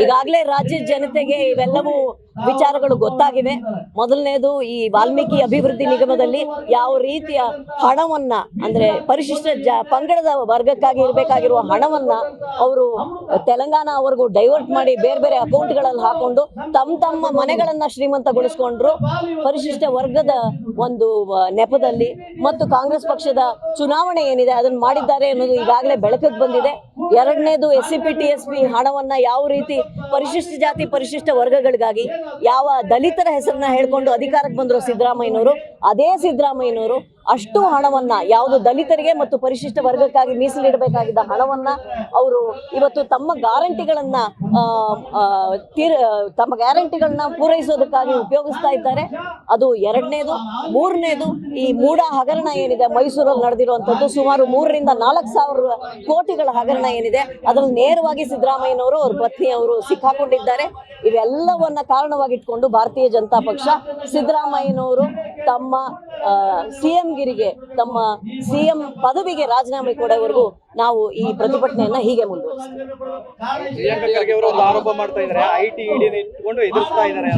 ಈಗಾಗಲೇ ರಾಜ್ಯದ ಜನತೆಗೆ ಇವೆಲ್ಲವೂ ವಿಚಾರಗಳು ಗೊತ್ತಾಗಿವೆ. ಮೊದಲನೇದು ಈ ವಾಲ್ಮೀಕಿ ಅಭಿವೃದ್ಧಿ ನಿಗಮದಲ್ಲಿ ಯಾವ ರೀತಿಯ ಹಣವನ್ನ ಅಂದ್ರೆ ಪರಿಶಿಷ್ಟ ಜ ಪಂಗಡದ ವರ್ಗಕ್ಕಾಗಿ ಇರಬೇಕಾಗಿರುವ ಹಣವನ್ನ ಅವರು ತೆಲಂಗಾಣವರೆಗೂ ಡೈವರ್ಟ್ ಮಾಡಿ ಬೇರೆ ಬೇರೆ ಅಕೌಂಟ್ಗಳಲ್ಲಿ ಹಾಕೊಂಡು ತಮ್ಮ ತಮ್ಮ ಮನೆಗಳನ್ನ ಶ್ರೀಮಂತಗೊಳಿಸ್ಕೊಂಡ್ರು. ಪರಿಶಿಷ್ಟ ವರ್ಗದ ಒಂದು ನೆಪದಲ್ಲಿ ಮತ್ತು ಕಾಂಗ್ರೆಸ್ ಪಕ್ಷದ ಚುನಾವಣೆ ಏನಿದೆ ಅದನ್ನ ಮಾಡಿದ್ದಾರೆ ಅನ್ನೋದು ಈಗಾಗಲೇ ಬೆಳಕಿಗೆ ಬಂದಿದೆ. ಎರಡನೇದು S C P T S P ಹಣವನ್ನ ಯಾವ ರೀತಿ ಪರಿಶಿಷ್ಟ ಜಾತಿ ಪರಿಶಿಷ್ಟ ವರ್ಗಗಳಿಗಾಗಿ ಯಾವ ದಲಿತರ ಹೆಸರನ್ನ ಹೇಳ್ಕೊಂಡು ಅಧಿಕಾರಕ್ಕೆ ಬಂದ್ರು ಸಿದ್ದರಾಮಯ್ಯನವರು ಅದೇ ಸಿದ್ದರಾಮಯ್ಯನವರು ಅಷ್ಟು ಹಣವನ್ನ, ಯಾವುದು ದಲಿತರಿಗೆ ಮತ್ತು ಪರಿಶಿಷ್ಟ ವರ್ಗಕ್ಕಾಗಿ ಮೀಸಲಿಡಬೇಕಾಗಿದ್ದ ಹಣವನ್ನ ಅವರು ಇವತ್ತು ತಮ್ಮ ಗ್ಯಾರಂಟಿಗಳನ್ನ ತೀರ್ ತಮ್ಮ ಗ್ಯಾರಂಟಿಗಳನ್ನ ಪೂರೈಸೋದಕ್ಕಾಗಿ ಉಪಯೋಗಿಸ್ತಾ ಇದ್ದಾರೆ. ಅದು ಎರಡನೇದು. ಮೂರನೇದು, ಈ ಮೂಡ ಹಗರಣ ಏನಿದೆ, ಮೈಸೂರಲ್ಲಿ ನಡೆದಿರುವಂಥದ್ದು ಸುಮಾರು ಮೂರರಿಂದ ನಾಲ್ಕು ಸಾವಿರ ಕೋಟಿಗಳ ಹಗರಣ ಏನಿದೆ, ಅದರಲ್ಲಿ ನೇರವಾಗಿ ಸಿದ್ದರಾಮಯ್ಯನವರು ಅವ್ರ ಪತ್ನಿಯವರು ಸಿಕ್ಕಾಕೊಂಡಿದ್ದಾರೆ. ಇವೆಲ್ಲವನ್ನ ಕಾರಣವಾಗಿಟ್ಕೊಂಡು ಭಾರತೀಯ ಜನತಾ ಪಕ್ಷ ಸಿದ್ದರಾಮಯ್ಯನವರು ತಮ್ಮ ಸಿಎಂ ಗಿರಿಗೆ ತಮ್ಮ ಸಿಎಂ ಪದವಿಗೆ ರಾಜೀನಾಮೆ ಕೊಡೋವರೆಗೂ ನಾವು ಈ ಪ್ರತಿಭಟನೆಯನ್ನ ಹೀಗೆ ಮುಂದುವರಿಸ್ತೀವಿ. ಎದುರಿಸ್ತಾ ಇದ್ದಾರೆ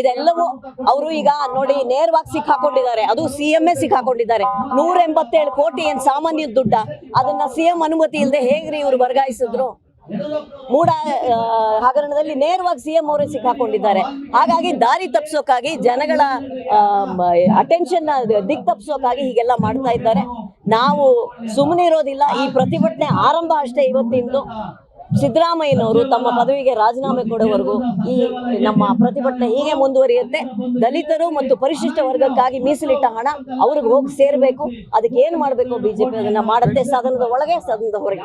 ಇದೆಲ್ಲವೂ ಅವರು ಈಗ ನೋಡಿ ನೇರವಾಗಿ ಸಿಕ್ಕಾಕೊಂಡಿದ್ದಾರೆ. ಅದು ಸಿಎಂ ಎ ಸಿಕ್ಕಾಕೊಂಡಿದ್ದಾರೆ. ನೂರ ಎಂಬತ್ತೇಳು ಕೋಟಿ ಏನ್ ಸಾಮಾನ್ಯ ದುಡ್ಡ ಅದನ್ನ ಸಿಎಂ ಅನುಮತಿ ಇಲ್ಲದೆ ಹೇಗ್ರಿ ಇವರು ವರ್ಗಾಯಿಸಿದ್ರು? ಮೂಡ ಹಗರಣದಲ್ಲಿ ನೇರವಾಗಿ ಸಿಎಂ ಅವರೇ ಸಿಕ್ಕಾಕೊಂಡಿದ್ದಾರೆ. ಹಾಗಾಗಿ ದಾರಿ ತಪ್ಪಿಸೋಕ್ಕಾಗಿ ಜನಗಳ ಅಟೆನ್ಷನ್ ದಿಕ್ ತಪ್ಪಿಸೋಕ್ಕಾಗಿ ಹೀಗೆಲ್ಲ ಮಾಡ್ತಾ ಇದ್ದಾರೆ. ನಾವು ಸುಮ್ಮನೆ ಇರೋದಿಲ್ಲ, ಈ ಪ್ರತಿಭಟನೆ ಆರಂಭ ಅಷ್ಟೇ ಇವತ್ತಿಂದು. ಸಿದ್ದರಾಮಯ್ಯನವರು ತಮ್ಮ ಪದವಿಗೆ ರಾಜೀನಾಮೆ ಕೊಡುವವರೆಗೂ ಈ ನಮ್ಮ ಪ್ರತಿಭಟನೆ ಹೀಗೆ ಮುಂದುವರಿಯುತ್ತೆ. ದಲಿತರು ಮತ್ತು ಪರಿಶಿಷ್ಟ ವರ್ಗಕ್ಕಾಗಿ ಮೀಸಲಿಟ್ಟ ಹಣ ಅವ್ರಿಗೆ ಹೋಗಿ ಸೇರಬೇಕು. ಅದಕ್ಕೆ ಏನು ಮಾಡಬೇಕು ಬಿಜೆಪಿ ಅದನ್ನ ಮಾಡುತ್ತೆ, ಸದನದ ಒಳಗೆ, ಸದನದ ಹೊರಗೆ.